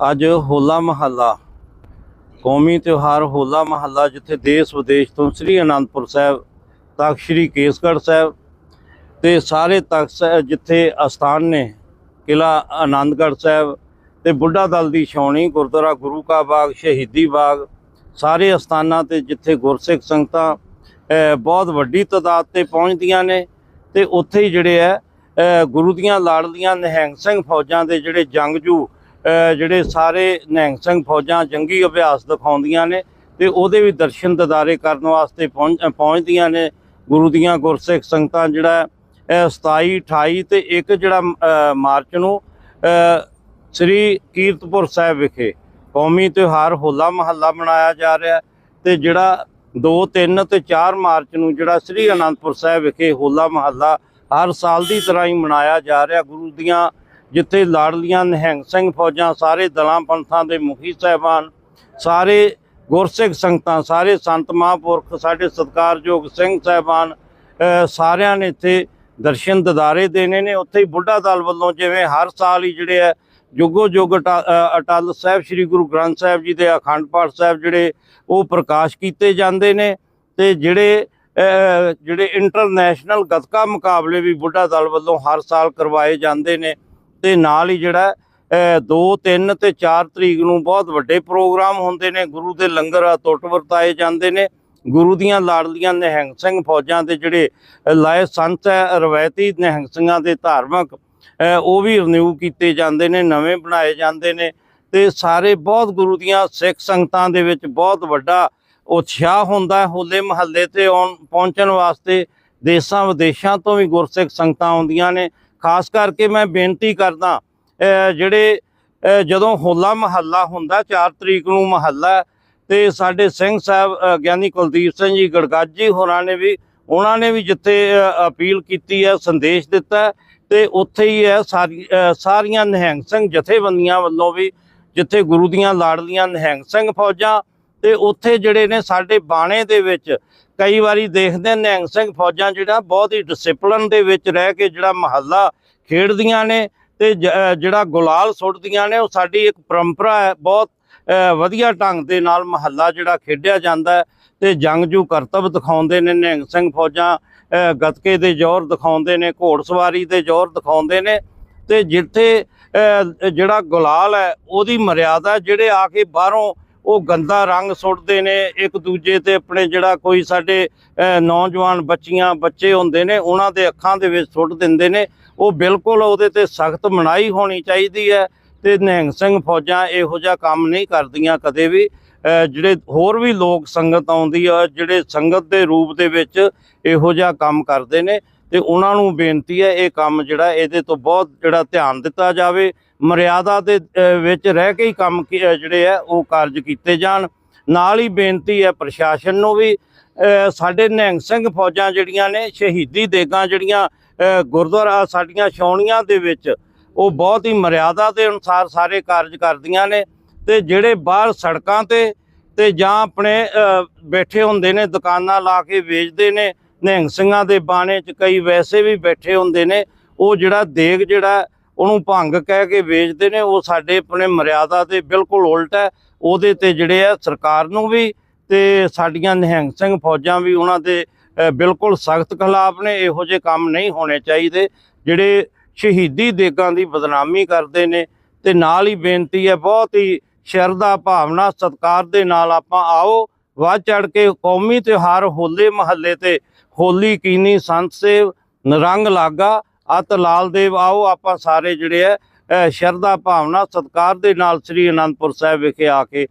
ਅੱਜ ਹੋਲਾ ਮਹੱਲਾ, ਕੌਮੀ ਤਿਉਹਾਰ ਹੋਲਾ ਮਹੱਲਾ, ਜਿੱਥੇ ਦੇਸ਼ ਵਿਦੇਸ਼ ਤੋਂ ਸ੍ਰੀ ਅਨੰਦਪੁਰ ਸਾਹਿਬ ਤਖਤ ਸ੍ਰੀ ਕੇਸਗੜ੍ਹ ਸਾਹਿਬ ਤੇ ਸਾਰੇ ਤਖਤ ਜਿੱਥੇ ਅਸਥਾਨ ਨੇ ਕਿਲਾ ਆਨੰਦਗੜ੍ਹ ਸਾਹਿਬ ਤੇ ਬੁੱਢਾ ਦਲ ਦੀ ਛਾਉਣੀ, ਗੁਰਦੁਆਰਾ ਗੁਰੂ ਕਾ ਬਾਗ, ਸ਼ਹੀਦੀ ਬਾਗ, ਸਾਰੇ ਅਸਥਾਨਾਂ ਤੇ ਜਿੱਥੇ ਗੁਰਸਿੱਖ ਸੰਗਤਾਂ ਬਹੁਤ ਵੱਡੀ ਤਾਦਾਦ ਤੇ ਪਹੁੰਚਦੀਆਂ ਨੇ ਤੇ ਉੱਥੇ ਹੀ ਜਿਹੜੇ ਹੈ ਗੁਰੂ ਦੀਆਂ ਲਾੜਲੀਆਂ ਨਿਹੰਗ ਸਿੰਘ ਫੌਜਾਂ ਦੇ ਜਿਹੜੇ ਜੰਗਜੂ, ਅਹ ਜਿਹੜੇ ਸਾਰੇ ਨਿਹੰਗ ਸਿੰਘ ਫੌਜਾਂ ਜੰਗੀ ਅਭਿਆਸ ਦਿਖਾਉਂਦੀਆਂ ਨੇ ਤੇ ਉਹਦੇ ਵੀ ਦਰਸ਼ਨ ਦਿਦਾਰੇ ਕਰਨ ਵਾਸਤੇ ਪਹੁੰਚ ਪਹੁੰਚਦੀਆਂ ਨੇ। ਗੁਰੂ ਦੀਆਂ ਗੁਰਸਿੱਖ ਸੰਗਤਾਂ ਜਿਹੜਾ, ਅਹ 27 28 ਤੇ ਇੱਕ ਜਿਹੜਾ ਮਾਰਚ ਨੂੰ ਸ੍ਰੀ ਕੀਰਤਪੁਰ ਸਾਹਿਬ ਵਿਖੇ ਕੌਮੀ ਤਿਉਹਾਰ ਹੋਲਾ ਮਹੱਲਾ ਮਨਾਇਆ ਜਾ ਰਿਹਾ ਹੈ ਤੇ ਜਿਹੜਾ 2 3 ਤੇ 4 ਮਾਰਚ ਨੂੰ ਜਿਹੜਾ ਸ੍ਰੀ ਅਨੰਦਪੁਰ ਸਾਹਿਬ ਵਿਖੇ ਹੋਲਾ ਮਹੱਲਾ ਹਰ ਸਾਲ ਦੀ ਤਰ੍ਹਾਂ ਹੀ ਮਨਾਇਆ ਜਾ ਰਿਹਾ। ਗੁਰੂ ਦੀਆਂ ਜਿੱਥੇ ਲਾੜਲੀਆਂ ਨਿਹੰਗ ਸਿੰਘ ਫੌਜਾਂ ਸਾਰੇ ਦਲਾਂ ਪੰਥਾਂ ਦੇ ਮੁਖੀ ਸਾਹਿਬਾਨ ਸਾਰੇ ਗੁਰਸਿੱਖ ਸੰਗਤਾਂ ਸਾਰੇ ਸੰਤ ਮਹਾਂਪੁਰਖ ਸਾਡੇ ਸਤਿਕਾਰਯੋਗ ਸਿੰਘ ਸਾਹਿਬਾਨ ਸਾਰਿਆਂ ਨੇ ਇੱਥੇ ਦਰਸ਼ਨ ਦਿਦਾਰੇ ਦੇਣੇ ਨੇ। ਉੱਥੇ ਹੀ ਬੁੱਢਾ ਦਲ ਵੱਲੋਂ ਜਿਵੇਂ ਹਰ ਸਾਲ ਹੀ ਜਿਹੜੇ ਹੈ ਜੁਗੋ ਜੁਗ ਅਟਾ- ਅ, ਅਟਲ ਸਾਹਿਬ ਸ੍ਰੀ ਗੁਰੂ ਗ੍ਰੰਥ ਸਾਹਿਬ ਜੀ ਦੇ ਅਖੰਡ ਪਾਠ ਸਾਹਿਬ ਜਿਹੜੇ ਉਹ ਪ੍ਰਕਾਸ਼ ਕੀਤੇ ਜਾਂਦੇ ਨੇ ਤੇ ਜਿਹੜੇ ਜਿਹੜੇ ਇੰਟਰਨੈਸ਼ਨਲ ਗੱਤਕਾ ਮੁਕਾਬਲੇ ਵੀ ਬੁੱਢਾ ਦਲ ਵੱਲੋਂ ਹਰ ਸਾਲ ਕਰਵਾਏ ਜਾਂਦੇ ਨੇ ਤੇ ਨਾਲ ਹੀ ਜਿਹੜਾ 2 3 ਤੇ 4 ਤਰੀਕ ਨੂੰ ਬਹੁਤ ਵੱਡੇ ਪ੍ਰੋਗਰਾਮ ਹੁੰਦੇ ਨੇ, ਗੁਰੂ ਦੇ ਲੰਗਰ ਟੁੱਟ ਵਰਤਾਏ ਜਾਂਦੇ ਨੇ, ਗੁਰੂ ਦੀਆਂ ਲਾੜਲੀਆਂ ਨਿਹੰਗ ਸਿੰਘ ਫੌਜਾਂ ਦੇ ਜਿਹੜੇ ਲਾਏ ਸੰਤ ਹੈ, ਰਵਾਇਤੀ ਨਿਹੰਗ ਸਿੰਘਾਂ ਦੇ ਧਾਰਮਿਕ ਉਹ ਵੀ ਰਿਨਿਊ ਕੀਤੇ ਜਾਂਦੇ ਨੇ, ਨਵੇਂ ਬਣਾਏ ਜਾਂਦੇ ਨੇ ਤੇ ਸਾਰੇ ਬਹੁਤ ਗੁਰੂ ਦੀਆਂ ਸਿੱਖ ਸੰਗਤਾਂ ਦੇ ਵਿੱਚ ਬਹੁਤ ਵੱਡਾ ਉਤਸ਼ਾਹ ਹੁੰਦਾ ਹੋਲੇ ਮਹੱਲੇ ਤੇ ਆਉਣ ਪਹੁੰਚਣ ਵਾਸਤੇ ਦੇਸ਼ਾਂ ਵਿਦੇਸ਼ਾਂ ਤੋਂ ਵੀ ਗੁਰਸਿੱਖ ਸੰਗਤਾਂ ਆਉਂਦੀਆਂ ਨੇ। ਖਾਸ ਕਰਕੇ ਮੈਂ ਬੇਨਤੀ ਕਰਦਾ ਜਿਹੜੇ ਜਦੋਂ ਹੋਲਾ ਮਹੱਲਾ ਹੁੰਦਾ 4 ਤਰੀਕ ਨੂੰ ਮਹੱਲਾ ਹੈ, ਤੇ ਸਾਡੇ ਸਿੰਘ ਸਾਹਿਬ ਗਿਆਨੀ ਕੁਲਦੀਪ ਸਿੰਘ ਜੀ ਗੜਗਾਜੀ ਹੋਰਾਂ ਨੇ ਵੀ ਉਹਨਾਂ ਨੇ ਵੀ ਜਿੱਥੇ ਅਪੀਲ ਕੀਤੀ ਹੈ ਸੰਦੇਸ਼ ਦਿੱਤਾ ਹੈ, ਤੇ ਉੱਥੇ ਹੀ ਹੈ ਸਾਰੀ ਸਾਰੀਆਂ ਨਿਹੰਗ ਸਿੰਘ ਜਥੇਬੰਦੀਆਂ ਵੱਲੋਂ ਵੀ ਜਿੱਥੇ ਗੁਰੂ ਦੀਆਂ ਲਾੜਲੀਆਂ ਨਿਹੰਗ ਸਿੰਘ ਫੌਜਾਂ ਤੇ ਉੱਥੇ ਜਿਹੜੇ ਨੇ ਸਾਡੇ ਬਾਣੇ ਦੇ ਵਿੱਚ ਕਈ ਵਾਰੀ ਦੇਖਦੇ ਹਾਂ ਨਿਹੰਗ ਸਿੰਘ ਫੌਜਾਂ ਜਿਹੜਾ ਬਹੁਤ ਹੀ ਡਿਸਪਲਿਨ ਦੇ ਵਿੱਚ ਰਹਿ ਕੇ ਜਿਹੜਾ ਮਹੱਲਾ ਖੇਡਦੀਆਂ ਨੇ ਤੇ ਜ- ਜਿਹੜਾ ਗੁਲਾਲ ਸੁੱਟਦੀਆਂ ਨੇ ਉਹ ਸਾਡੀ ਇੱਕ ਪਰੰਪਰਾ ਹੈ ਬਹੁਤ ਵਧੀਆ ਢੰਗ ਦੇ ਨਾਲ ਮਹੱਲਾ ਜਿਹੜਾ ਖੇਡਿਆ ਜਾਂਦਾ ਹੈ ਤੇ ਜੰਗਜੂ ਕਰਤੱਵ ਦਿਖਾਉਂਦੇ ਨੇ ਨਿਹੰਗ ਸਿੰਘ ਫੌਜਾਂ ਅ, ਗੱਤਕੇ ਦੇ ਜ਼ੋਰ ਦਿਖਾਉਂਦੇ ਨੇ ਘੋੜਸਵਾਰੀ ਦੇ ਜ਼ੋਰ ਦਿਖਾਉਂਦੇ ਨੇ ਤੇ ਜਿੱਥੇ ਜਿਹੜਾ ਗੁਲਾਲ ਹੈ ਉਹਦੀ ਮਰਿਆਦਾ ਜਿਹੜੇ ਆ ਕੇ ਬਾਹਰੋਂ ਉਹ ਗੰਦਾ ਰੰਗ ਸੁੱਟਦੇ ਨੇ, ਇੱਕ ਦੂਜੇ ਤੇ ਆਪਣੇ ਜਿਹੜਾ ਕੋਈ ਸਾਡੇ ਨੌਜਵਾਨ ਬੱਚੀਆਂ, ਬੱਚੇ ਹੁੰਦੇ ਨੇ, ਉਹਨਾਂ ਦੇ ਅੱਖਾਂ ਦੇ ਵਿੱਚ ਸੁੱਟ ਦਿੰਦੇ ਨੇ। ਉਹ ਬਿਲਕੁਲ ਉਹਦੇ ਤੇ ਸਖਤ ਮਨਾਈ ਹੋਣੀ ਚਾਹੀਦੀ ਹੈ ਤੇ ਨਿਹੰਗ ਸਿੰਘ ਫੌਜਾਂ ਇਹੋ ਜਿਹਾ ਕੰਮ ਨਹੀਂ ਕਰਦੀਆਂ ਕਦੇ ਵੀ। ਜਿਹੜੇ ਹੋਰ ਵੀ ਲੋਕ ਸੰਗਤ ਆਉਂਦੀ ਆ, ਜਿਹੜੇ ਸੰਗਤ ਦੇ ਰੂਪ ਦੇ ਵਿੱਚ ਇਹੋ ਜਿਹਾ ਕੰਮ ਕਰਦੇ ਨੇ ਤੇ ਉਹਨਾਂ ਨੂੰ ਬੇਨਤੀ ਹੈ ਇਹ ਕੰਮ ਜਿਹੜਾ ਇਹਦੇ ਤੋਂ ਬਹੁਤ ਜਿਹੜਾ ਧਿਆਨ ਦਿੱਤਾ ਜਾਵੇ। ਮਰਿਆਦਾ ਦੇ ਵਿੱਚ ਰਹਿ ਕੇ ਹੀ ਕੰਮ ਕੀ- ਜਿਹੜੇ ਆ, ਉਹ ਕਾਰਜ ਕੀਤੇ ਜਾਣ। ਨਾਲ ਹੀ ਬੇਨਤੀ ਹੈ ਪ੍ਰਸ਼ਾਸਨ ਨੂੰ ਵੀ ਸਾਡੇ ਨਿਹੰਗ ਸਿੰਘ ਫੌਜਾਂ ਜਿਹੜੀਆਂ ਨੇ, ਸ਼ਹੀਦੀ ਦੇਗਾਂ ਜਿਹੜੀਆਂ ਗੁਰਦੁਆਰਾ ਸਾਡੀਆਂ ਛਾਉਣੀਆਂ ਦੇ ਵਿੱਚ, ਉਹ ਬਹੁਤ ਹੀ ਮਰਿਆਦਾ ਦੇ ਅਨੁਸਾਰ ਸਾਰੇ ਕਾਰਜ ਕਰਦੀਆਂ ਨੇ ਤੇ ਜਿਹੜੇ ਬਾਹਰ ਸੜਕਾਂ ਤੇ ਤੇ ਜਾਂ ਆਪਣੇ ਬੈਠੇ ਹੁੰਦੇ ਨੇ, ਦੁਕਾਨਾਂ ਲਾ ਕੇ ਵੇਚਦੇ ਨੇ, ਨਿਹੰਗ ਸਿੰਘਾਂ ਦੇ ਬਾਣੇ 'ਚ ਕਈ ਵੈਸੇ ਵੀ ਬੈਠੇ ਹੁੰਦੇ ਨੇ, ਉਹ ਜਿਹੜਾ ਦੇਗ ਜਿਹੜਾ ਉਹਨੂੰ ਭੰਗ ਕਹਿ ਕੇ ਵੇਚਦੇ ਨੇ, ਉਹ ਸਾਡੇ ਆਪਣੇ ਮਰਿਆਦਾ ਦੇ ਬਿਲਕੁਲ ਉਲਟ ਹੈ। ਉਹਦੇ ਤੇ ਜਿਹੜੇ ਆ ਸਰਕਾਰ ਨੂੰ ਵੀ ਤੇ ਸਾਡੀਆਂ ਨਿਹੰਗ ਸਿੰਘ ਫੌਜਾਂ ਵੀ ਉਹਨਾਂ ਦੇ ਬਿਲਕੁਲ ਸਖਤ ਖਿਲਾਫ ਨੇ, ਇਹੋ ਜਿਹੇ ਕੰਮ ਨਹੀਂ ਹੋਣੇ ਚਾਹੀਦੇ। ਜਿਹੜੇ ਸ਼ਹੀਦੀ ਦੇਗਾਂ ਦੀ ਬਦਨਾਮੀ ਕਰਦੇ ਨੇ, ਤੇ ਨਾਲ ਹੀ ਬੇਨਤੀ ਹੈ, ਬਹੁਤ ਹੀ ਸ਼ਰਧਾ ਭਾਵਨਾ ਸਤਿਕਾਰ ਦੇ ਨਾਲ ਆਪਾਂ ਆਓ, ਵੱਧ ਚੜ ਕੇ ਕੌਮੀ ਤਿਉਹਾਰ ਹੋਲੇ ਮਹੱਲੇ ਤੇ ਹੋਲੀ ਕੀਨੀ ਸੰਤ ਸੇਵ, ਨਰੰਗ ਲਾਗਾ। ਅਤ ਲਾਲ ਦੇਵ ਆਓ ਆਪਾਂ ਸਾਰੇ ਜਿਹੜੇ ਆ ਸ਼ਰਧਾ ਭਾਵਨਾ ਸਤਿਕਾਰ ਦੇ ਨਾਲ ਸ੍ਰੀ ਅਨੰਦਪੁਰ ਸਾਹਿਬ ਵਿਖੇ ਆ ਕੇ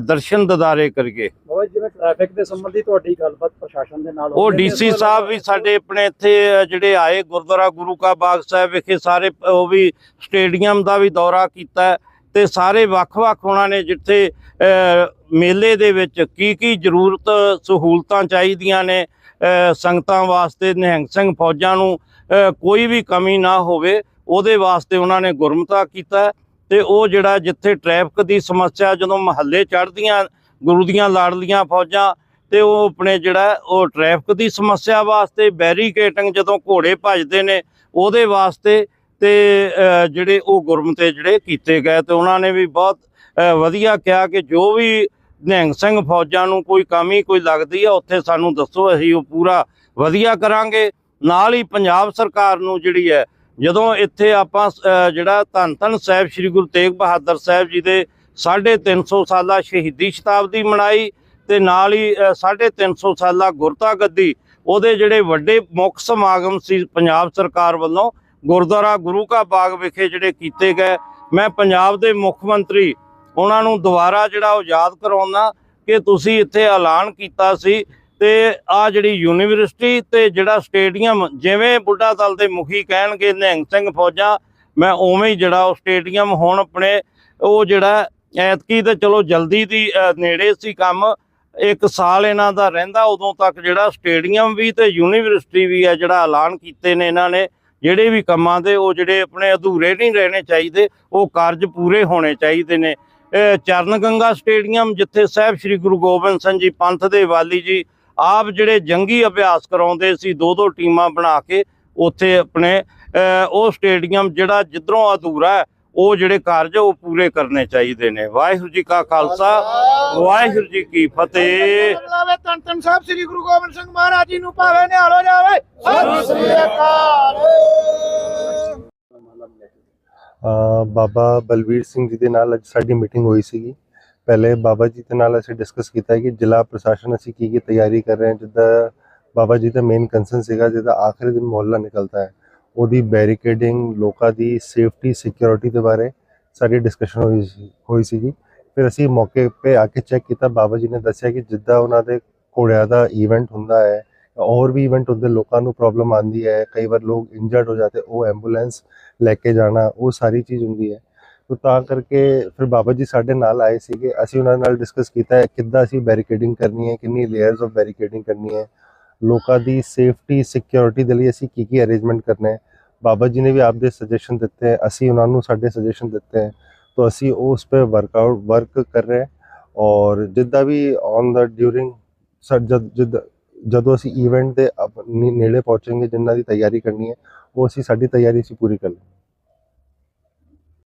ਦਰਸ਼ਨ ਦਿਦਾਰੇ ਕਰੀਏ। ਬਾਬਾ ਜਿਵੇਂ ਟ੍ਰੈਫਿਕ ਦੇ ਸੰਬੰਧੀ ਤੁਹਾਡੀ ਗੱਲਬਾਤ ਪ੍ਰਸ਼ਾਸਨ ਦੇ ਨਾਲ ਉਹ ਡੀਸੀ ਸਾਹਿਬ ਵੀ ਸਾਡੇ ਆਪਣੇ ਇੱਥੇ ਜਿਹੜੇ ਆਏ ਗੁਰਦੁਆਰਾ ਗੁਰੂ ਕਾ ਬਾਗ ਸਾਹਿਬ ਵਿਖੇ ਸਾਰੇ ਉਹ ਵੀ ਸਟੇਡੀਅਮ ਦਾ ਵੀ ਦੌਰਾ ਕੀਤਾ ਤੇ ਸਾਰੇ ਵੱਖ-ਵੱਖ ਉਹਨਾਂ ਨੇ ਜਿੱਥੇ ਮੇਲੇ ਦੇ ਵਿੱਚ ਕੀ ਕੀ ਜ਼ਰੂਰਤ ਸਹੂਲਤਾਂ ਚਾਹੀਦੀਆਂ ਨੇ ਸੰਗਤਾਂ ਵਾਸਤੇ ਨਿਹੰਗ ਸਿੰਘ ਫੌਜਾਂ ਨੂੰ ਕੋਈ ਵੀ ਕਮੀ ਨਾ ਹੋਵੇ, ਉਹਦੇ ਵਾਸਤੇ ਉਹਨਾਂ ਨੇ ਗੁਰਮਤਾ ਕੀਤਾ ਹੈ ਤੇ ਉਹ ਜਿਹੜਾ ਜਿੱਥੇ ਟ੍ਰੈਫਿਕ ਦੀ ਸਮੱਸਿਆ ਜਦੋਂ ਮਹੱਲੇ ਚੜ੍ਹਦੀਆਂ, ਗੁਰੂ ਦੀਆਂ ਲਾੜਲੀਆਂ ਫੌਜਾਂ ਤੇ ਉਹ ਆਪਣੇ ਜਿਹੜਾ ਉਹ ਟ੍ਰੈਫਿਕ ਦੀ ਸਮੱਸਿਆ ਵਾਸਤੇ ਬੈਰੀਕੇਟਿੰਗ ਜਦੋਂ ਘੋੜੇ ਭੱਜਦੇ ਨੇ, ਉਹਦੇ ਵਾਸਤੇ ਤੇ ਜਿਹੜੇ ਉਹ ਗੁਰਮਤੇ ਜਿਹੜੇ ਕੀਤੇ ਗਏ ਤੇ ਉਹਨਾਂ ਨੇ ਵੀ ਬਹੁਤ ਵਧੀਆ ਕਿਹਾ ਕਿ ਜੋ ਵੀ ਨਿਹੰਗ ਸਿੰਘ ਫੌਜਾਂ ਨੂੰ ਕੋਈ ਕਮੀ ਕੋਈ ਲੱਗਦੀ ਆ, ਉੱਥੇ ਸਾਨੂੰ ਦੱਸੋ, ਅਸੀਂ ਉਹ ਪੂਰਾ ਵਧੀਆ ਕਰਾਂਗੇ। ਨਾਲ ਹੀ ਪੰਜਾਬ ਸਰਕਾਰ ਨੂੰ ਜਿਹੜੀ ਹੈ ਜਦੋਂ ਇੱਥੇ ਆਪਾਂ ਜਿਹੜਾ ਧੰਨ ਧੰਨ ਸਾਹਿਬ ਸ੍ਰੀ ਗੁਰੂ ਤੇਗ ਬਹਾਦਰ ਸਾਹਿਬ ਜੀ ਦੇ 350 ਸਾਲਾ ਸ਼ਹੀਦੀ ਸ਼ਤਾਬਦੀ ਮਨਾਈ ਤੇ ਨਾਲ ਹੀ ਅ, 350 ਸਾਲਾ ਗੁਰਤਾ ਗੱਦੀ ਉਹਦੇ ਜਿਹੜੇ ਵੱਡੇ ਮੁੱਖ ਸਮਾਗਮ ਸੀ ਪੰਜਾਬ ਸਰਕਾਰ ਵੱਲੋਂ ਗੁਰਦੁਆਰਾ ਗੁਰੂ ਕਾ ਬਾਗ ਵਿਖੇ ਜਿਹੜੇ ਕੀਤੇ ਗਏ। ਮੈਂ ਪੰਜਾਬ ਦੇ ਮੁੱਖ ਮੰਤਰੀ ਉਹਨਾਂ ਨੂੰ ਦੁਬਾਰਾ ਜਿਹੜਾ ਉਹ ਯਾਦ ਕਰਾਉਣਾ ਕਿ ਤੁਸੀਂ ਇੱਥੇ ਐਲਾਨ ਕੀਤਾ ਸੀ ਤੇ ਆ ਜਿਹੜੀ ਯੂਨੀਵਰਸਿਟੀ ਤੇ ਜਿਹੜਾ ਸਟੇਡੀਅਮ ਜਿਵੇਂ ਬੁੱਢਾ ਦਲ ਦੇ ਮੁਖੀ ਕਹਿਣਗੇ ਨਿਹੰਗ ਸਿੰਘ ਫੌਜਾ, ਮੈਂ ਉਵੇਂ ਹੀ ਜਿਹੜਾ ਉਹ ਸਟੇਡੀਅਮ ਹੁਣ ਆਪਣੇ ਉਹ ਜਿਹੜਾ ਐਤਕੀ ਤੇ ਚਲੋ ਜਲਦੀ ਦੀ ਨੇੜੇ ਸੀ ਕੰਮ, ਇੱਕ ਸਾਲ ਇਹਨਾਂ ਦਾ ਰਹਿੰਦਾ, ਉਦੋਂ ਤੱਕ ਜਿਹੜਾ ਸਟੇਡੀਅਮ ਵੀ ਤੇ ਯੂਨੀਵਰਸਿਟੀ ਵੀ ਹੈ ਜਿਹੜਾ ਐਲਾਨ ਕੀਤੇ ਨੇ ਇਹਨਾਂ ਨੇ, ਜਿਹੜੇ ਵੀ ਕੰਮਾਂ ਦੇ ਉਹ ਜਿਹੜੇ ਆਪਣੇ ਅਧੂਰੇ ਨਹੀਂ ਰਹਿਣੇ ਚਾਹੀਦੇ, ਉਹ ਕਾਰਜ ਪੂਰੇ ਹੋਣੇ ਚਾਹੀਦੇ ਨੇ। ਚਰਨ ਗੰਗਾ ਸਟੇਡੀਅਮ ਜਿੱਥੇ ਸਾਹਿਬ ਸ੍ਰੀ ਗੁਰੂ ਗੋਬਿੰਦ ਸਿੰਘ ਜੀ ਪੰਥ ਦੇ ਵਾਲੀ ਜੀ ਆਪ ਜਿਹੜੇ ਜੰਗੀ ਅਭਿਆਸ ਕਰਾਉਂਦੇ ਸੀ ਦੋ ਦੋ ਟੀਮਾਂ ਬਣਾ ਕੇ ਉੱਥੇ ਆਪਣੇ ਉਹ ਸਟੇਡੀਅਮ ਜਿਹੜਾ ਜਿੱਧਰੋਂ ਅਧੂਰਾ ਹੈ ਉਹ ਜਿਹੜੇ ਕਾਰਜ ਉਹ ਪੂਰੇ ਕਰਨੇ ਚਾਹੀਦੇ ਨੇ। ਵਾਹਿਗੁਰੂ ਜੀ ਕਾ ਖਾਲਸਾ ਵਾਹਿਗੁਰੂ ਜੀ ਕੀ ਫਤਿਹ। ਲਾਵੇ ਤਨ ਤਨ ਸਾਹਿਬ ਸ੍ਰੀ ਗੁਰੂ ਗੋਬਿੰਦ ਸਿੰਘ ਮਹਾਰਾਜ ਜੀ ਨੂੰ ਭਾਵੇਂ ਨਿਹਾਲ ਹੋ ਜਾਵੇ। ਸਤਿ ਸ੍ਰੀ ਅਕਾਲ। ਅ, ਬਾਬਾ ਬਲਵੀਰ ਸਿੰਘ ਜੀ ਦੇ ਨਾਲ ਅੱਜ ਸਾਡੀ ਮੀਟਿੰਗ ਹੋਈ ਸੀਗੀ। ਪਹਿਲੇ ਬਾਬਾ ਜੀ ਦੇ ਨਾਲ ਅਸੀਂ ਡਿਸਕਸ ਕੀਤਾ ਕਿ ਜ਼ਿਲ੍ਹਾ ਪ੍ਰਸ਼ਾਸਨ ਅਸੀਂ ਕੀ ਕੀ ਤਿਆਰੀ ਕਰ ਰਹੇ ਹਾਂ, ਜਿੱਦਾਂ ਬਾਬਾ ਜੀ ਦਾ ਮੇਨ ਕੰਸਰਨ ਸੀਗਾ ਜਿਹਦਾ ਆਖਰੀ ਦਿਨ ਮੁਹੱਲਾ ਨਿਕਲਦਾ ਹੈ, ਉਹਦੀ ਬੈਰੀਕੇਡਿੰਗ ਲੋਕਾਂ ਦੀ ਸੇਫਟੀ ਸਿਕਿਉਰਿਟੀ ਦੇ ਬਾਰੇ ਸਾਡੀ ਡਿਸਕਸ਼ਨ ਹੋਈ ਸੀ, ਹੋਈ ਸੀਗੀ। ਫਿਰ ਅਸੀਂ ਮੌਕੇ 'ਤੇ ਆ ਕੇ ਚੈੱਕ ਕੀਤਾ, ਬਾਬਾ ਜੀ ਨੇ ਦੱਸਿਆ ਕਿ ਜਿੱਦਾਂ ਉਹਨਾਂ ਦੇ ਘੋੜਿਆਂ ਦਾ ਇਵੈਂਟ ਹੁੰਦਾ ਹੈ ਹੋਰ ਵੀ ਇਵੈਂਟ ਹੁੰਦੇ, ਲੋਕਾਂ ਨੂੰ ਪ੍ਰੋਬਲਮ ਆਉਂਦੀ ਹੈ, ਕਈ ਵਾਰ ਲੋਕ ਇੰਜਰਡ ਹੋ ਜਾਂਦੇ, ਉਹ ਐਂਬੂਲੈਂਸ ਲੈ ਕੇ ਜਾਣਾ, ਉਹ ਸਾਰੀ ਚੀਜ਼ ਹੁੰਦੀ ਹੈ। ਸੋ ਤਾਂ ਕਰਕੇ ਫਿਰ ਬਾਬਾ ਜੀ ਸਾਡੇ ਨਾਲ ਆਏ ਸੀਗੇ। ਅਸੀਂ ਉਹਨਾਂ ਨਾਲ ਡਿਸਕਸ ਕੀਤਾ ਹੈ ਕਿੱਦਾਂ ਅਸੀਂ ਬੈਰੀਕੇਡਿੰਗ ਕਰਨੀ ਹੈ, ਕਿੰਨੀ ਲੇਅਰਸ ਆਫ ਬੈਰੀਕੇਡਿੰਗ ਕਰਨੀ ਹੈ, ਲੋਕਾਂ ਦੀ ਸੇਫਟੀ ਸਿਕਿਉਰਿਟੀ ਦੇ ਲਈ ਅਸੀਂ ਕੀ ਕੀ ਅਰੇਂਜਮੈਂਟ ਕਰਨਾ ਹੈ। ਬਾਬਾ ਜੀ ਨੇ ਵੀ ਆਪਦੇ ਸੁਜੈਸ਼ਨ ਦਿੱਤੇ ਅਸੀਂ ਉਹਨਾਂ ਨੂੰ ਸਾਡੇ ਸੁਜੈਸ਼ਨ ਦਿੱਤੇ ਤਾਂ ਅਸੀਂ ਉਸ ਤੇ ਵਰਕਆਊਟ ਵਰਕ ਕਰ ਰਹੇ ਔਰ ਜਿੱਦਾਂ ਵੀ ਔਨ ਦਾ ਡਿਊਰਿੰਗ ਜਦੋਂ ਅਸੀਂ ਇਵੈਂਟ ਦੇ ਨੇੜੇ ਪਹੁੰਚਾਂਗੇ, ਜਿੰਨਾ ਦੀ ਤਿਆਰੀ ਕਰਨੀ ਹੈ, ਉਹ ਅਸੀਂ ਸਾਡੀ ਤਿਆਰੀ ਅਸੀਂ ਪੂਰੀ ਕਰ ਲਈ